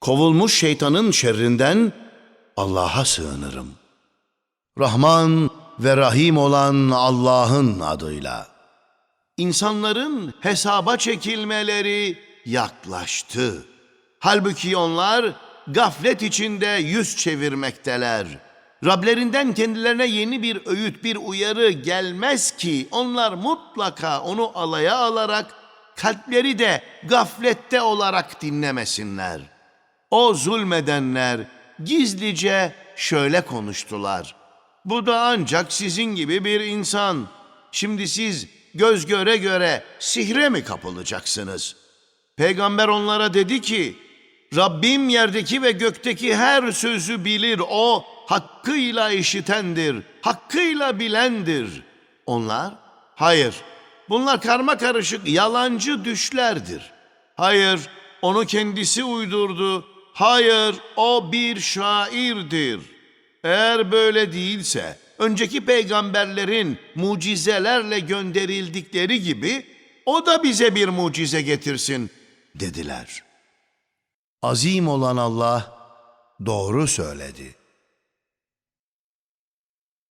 kovulmuş şeytanın şerrinden Allah'a sığınırım. Rahman ve Rahim olan Allah'ın adıyla. İnsanların hesaba çekilmeleri yaklaştı. Halbuki onlar gaflet içinde yüz çevirmekteler. Rablerinden kendilerine yeni bir öğüt, bir uyarı gelmez ki onlar mutlaka onu alaya alarak kalpleri de gaflette olarak dinlemesinler. O zulmedenler gizlice şöyle konuştular. Bu da ancak sizin gibi bir insan. Şimdi siz göz göre göre sihre mi kapılacaksınız? Peygamber onlara dedi ki, Rabbim yerdeki ve gökteki her sözü bilir. O hakkıyla işitendir, hakkıyla bilendir. Onlar, hayır, bunlar karma karışık yalancı düşlerdir. Hayır, onu kendisi uydurdu. Hayır, o bir şairdir. Eğer böyle değilse, önceki peygamberlerin mucizelerle gönderildikleri gibi o da bize bir mucize getirsin dediler. Azim olan Allah doğru söyledi.